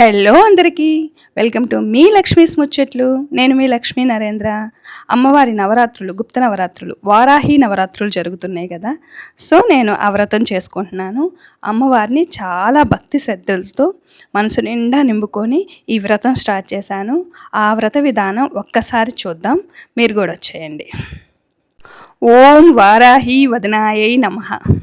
Hello అందరికీ. Welcome to మీ లక్ష్మీస్ ముచ్చట్లు. నేను మీ లక్ష్మీ నరేంద్ర. అమ్మవారి నవరాత్రులు గుప్త నవరాత్రులు వారాహి నవరాత్రులు జరుగుతున్నాయి కదా. సో నేను ఆ వ్రతం చేసుకుంటున్నాను. అమ్మవారిని చాలా భక్తి శ్రద్ధలతో మనసు నిండా నింపుకొని ఈ వ్రతం స్టార్ట్ చేశాను. ఆ వ్రత విధానం ఒక్కసారి చూద్దాం. మీరు కూడా వచ్చేయండి. ఓం వారాహి వదనాయై నమః.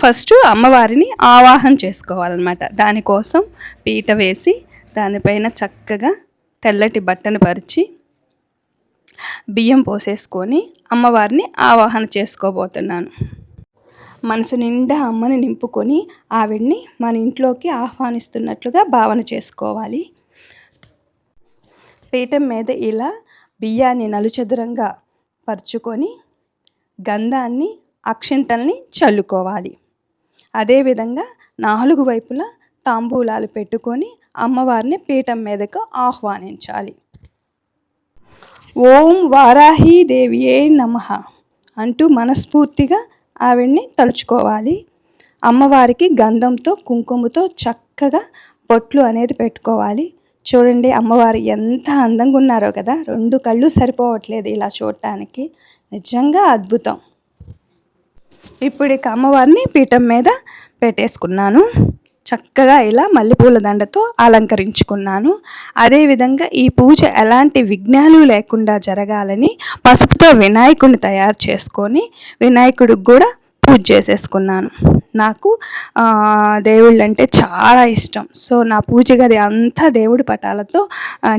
ఫస్ట్ అమ్మవారిని ఆవాహన చేసుకోవాలన్నమాట. దానికోసం పీట వేసి దానిపైన చక్కగా తెల్లటి బట్టను పరిచి బియ్యం పోసేసుకొని అమ్మవారిని ఆవాహన చేసుకోబోతున్నాను. మనసు నిండా అమ్మని నింపుకొని ఆవిడ్ని మన ఇంట్లోకి ఆహ్వానిస్తున్నట్లుగా భావన చేసుకోవాలి. పీఠం మీద ఇలా బియ్యాన్ని నలుచదురంగా పరుచుకొని గంధాన్ని అక్షింతల్ని చల్లుకోవాలి. అదేవిధంగా నాలుగు వైపులా తాంబూలాలు పెట్టుకొని అమ్మవారిని పీఠం మీదకు ఆహ్వానించాలి. ఓం వారాహి ఏ నమ అంటూ మనస్ఫూర్తిగా ఆవిడ్ని తలుచుకోవాలి. అమ్మవారికి గంధంతో కుంకుమతో చక్కగా బొట్లు అనేది పెట్టుకోవాలి. చూడండి అమ్మవారు ఎంత అందంగా ఉన్నారో కదా రెండు కళ్ళు సరిపోవట్లేదు ఇలా చూడటానికి. నిజంగా అద్భుతం. ఇప్పుడు ఇక అమ్మవారిని పీఠం మీద పెట్టేసుకున్నాను. చక్కగా ఇలా మల్లెపూల దండతో అలంకరించుకున్నాను. అదేవిధంగా ఈ పూజ ఎలాంటి విఘ్నాలు లేకుండా జరగాలని పసుపుతో వినాయకుడిని తయారు చేసుకొని వినాయకుడికి కూడా పూజ చేసేసుకున్నాను. నాకు దేవుళ్ళు అంటే చాలా ఇష్టం. సో నా పూజ గది అంతా దేవుడి పటాలతో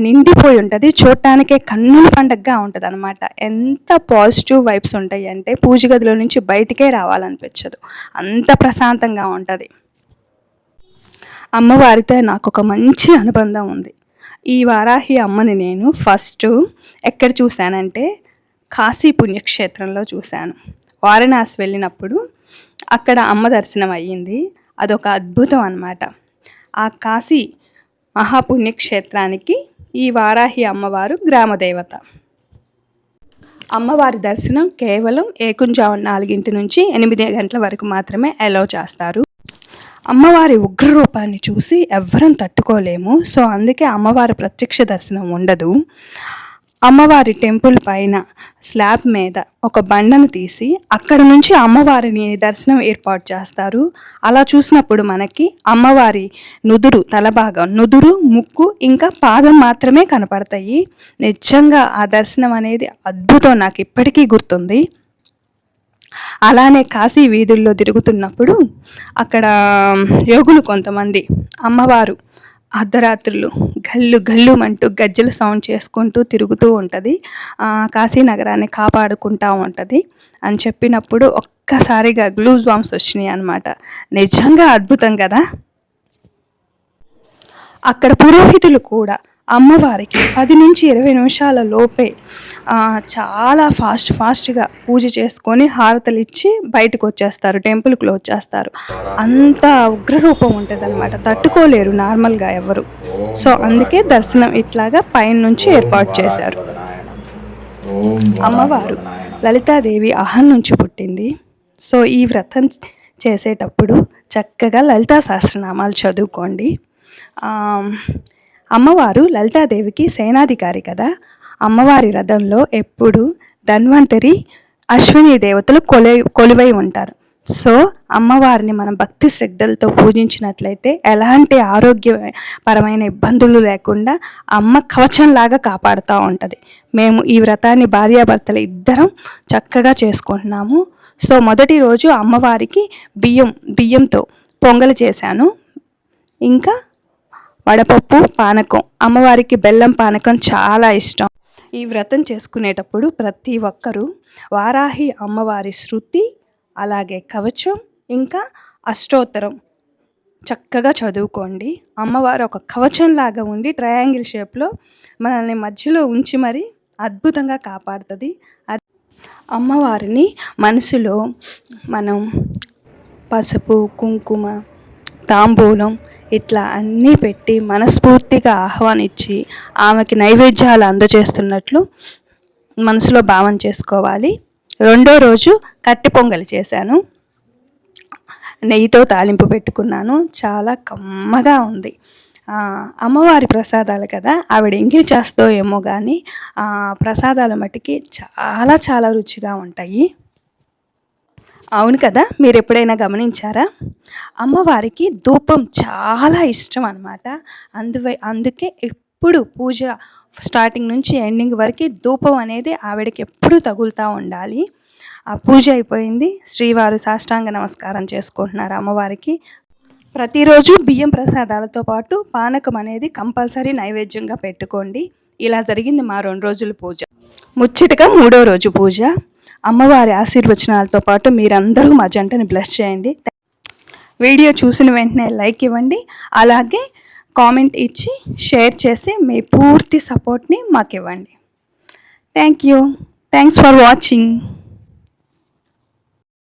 నిండిపోయి ఉంటుంది. చూడటానికే కన్నుల పండగగా ఉంటుంది అనమాట ఎంత పాజిటివ్ వైబ్స్ ఉంటాయి అంటే పూజ గదిలో నుంచి బయటికే రావాలనిపించదు. అంత ప్రశాంతంగా ఉంటుంది. అమ్మవారితో నాకు ఒక మంచి అనుబంధం ఉంది. ఈ వారాహి అమ్మని నేను ఫస్ట్ ఎక్కడ చూశానంటే కాశీ పుణ్యక్షేత్రంలో చూశాను. వారణాసి వెళ్ళినప్పుడు అక్కడ అమ్మ దర్శనం అయ్యింది. అదొక అద్భుతం అనమాట ఆ కాశీ మహాపుణ్యక్షేత్రానికి ఈ వారాహి అమ్మవారు గ్రామదేవత. అమ్మవారి దర్శనం కేవలం ఏకుంజావం నాలుగింటి నుంచి ఎనిమిది గంటల వరకు మాత్రమే అలౌ చేస్తారు. అమ్మవారి ఉగ్రరూపాన్ని చూసి ఎవ్వరం తట్టుకోలేము. సో అందుకే అమ్మవారి ప్రత్యక్ష దర్శనం ఉండదు. అమ్మవారి టెంపుల్ పైన స్లాబ్ మీద ఒక బండను తీసి అక్కడ నుంచి అమ్మవారిని దర్శనం ఏర్పాటు చేస్తారు. అలా చూసినప్పుడు మనకి అమ్మవారి నుదురు తలభాగం నుదురు ముక్కు ఇంకా పాదం మాత్రమే కనపడతాయి. నిజంగా ఆ దర్శనం అనేది అద్భుతం నాకు ఇప్పటికీ గుర్తుంది. అలానే కాశీ వీధుల్లో తిరుగుతున్నప్పుడు అక్కడ యోగులు కొంతమంది అమ్మవారు అర్ధరాత్రులు గల్లు గల్లు అంటూ గజ్జల సౌండ్ చేసుకుంటూ తిరుగుతూ ఉంటుంది. కాశీనగరాన్ని కాపాడుకుంటూ ఉంటుంది అని చెప్పినప్పుడు ఒక్కసారిగా గ్లూజ్ బాంబ్స్ వచ్చినాయి అనమాట నిజంగా అద్భుతం కదా? అక్కడ పురోహితులు కూడా అమ్మవారికి పది నుంచి ఇరవై నిమిషాల లోపే చాలా ఫాస్ట్ ఫాస్ట్గా పూజ చేసుకొని హారతలు ఇచ్చి బయటకు వచ్చేస్తారు టెంపుల్ క్లోజ్ చేస్తారు. అంత ఉగ్రరూపం ఉంటుంది అనమాట తట్టుకోలేరు నార్మల్గా ఎవరు. సో అందుకే దర్శనం ఇట్లాగా పైన నుంచి ఏర్పాటు చేశారు. అమ్మవారు లలితాదేవి అహం నుంచి పుట్టింది. సో ఈ వ్రతం చేసేటప్పుడు చక్కగా లలితా సహస్రనామాలు చదువుకోండి అమ్మవారు లలితాదేవికి సేనాధికారి కదా. అమ్మవారి రథంలో ఎప్పుడు ధన్వంతరి అశ్విని దేవతలు కొలై కొలువై ఉంటారు. సో అమ్మవారిని మనం భక్తి శ్రద్ధలతో పూజించినట్లయితే ఎలాంటి ఆరోగ్యపరమైన ఇబ్బందులు లేకుండా అమ్మ కవచంలాగా కాపాడుతూ ఉంటుంది. మేము ఈ వ్రతాన్ని భార్యాభర్తలు ఇద్దరం చక్కగా చేసుకుంటున్నాము. సో మొదటి రోజు అమ్మవారికి బియ్యం బియ్యంతో పొంగలు చేశాను. ఇంకా వడపప్పు పానకం. అమ్మవారికి బెల్లం పానకం చాలా ఇష్టం. ఈ వ్రతం చేసుకునేటప్పుడు ప్రతి ఒక్కరూ వారాహి అమ్మవారి శృతి అలాగే కవచం ఇంకా అష్టోత్తరం చక్కగా చదువుకోండి. అమ్మవారు ఒక కవచంలాగా ఉండి ట్రయాంగిల్ షేప్లో మనల్ని మధ్యలో ఉంచి మరి అద్భుతంగా కాపాడుతుంది. అమ్మవారిని మనసులో మనం పసుపు కుంకుమ తాంబూలం ఇట్లా అన్నీ పెట్టి మనస్ఫూర్తిగా ఆహ్వానించి ఆమెకి నైవేద్యాలు అందజేస్తున్నట్లు మనసులో భావం చేసుకోవాలి. రెండో రోజు కట్టి పొంగలి చేశాను. నెయ్యితో తాలింపు పెట్టుకున్నాను. చాలా కమ్మగా ఉంది. అమ్మవారి ప్రసాదాలు కదా ఆవిడ ఎంగిలి చేస్తో ఏమో కానీ ఆ, ప్రసాదాల మట్టుకి చాలా చాలా రుచిగా ఉంటాయి. అవును కదా? మీరు ఎప్పుడైనా గమనించారా? అమ్మవారికి ధూపం చాలా ఇష్టం అనమాట అందువై అందుకే ఎప్పుడు పూజ స్టార్టింగ్ నుంచి ఎండింగ్ వరకు ధూపం అనేది ఆవిడకి ఎప్పుడూ తగులుతూ ఉండాలి. ఆ పూజ అయిపోయింది. శ్రీవారు సాష్టాంగ నమస్కారం చేసుకుంటున్నారు అమ్మవారికి. ప్రతిరోజు బియ్యం ప్రసాదాలతో పాటు పానకం అనేది కంపల్సరీ నైవేద్యంగా పెట్టుకోండి. ఇలా జరిగింది మా రెండు రోజుల పూజ. ముచ్చటగా మూడో రోజు పూజ. అమ్మవారి ఆశీర్వచనాలతో పాటు మీరందరూ మా జంటని బ్లెస్ చేయండి. వీడియో చూసిన వెంటనే లైక్ ఇవ్వండి. అలాగే కామెంట్ ఇచ్చి షేర్ చేసి మీ పూర్తి సపోర్ట్ని మాకు ఇవ్వండి thank you thanks for watching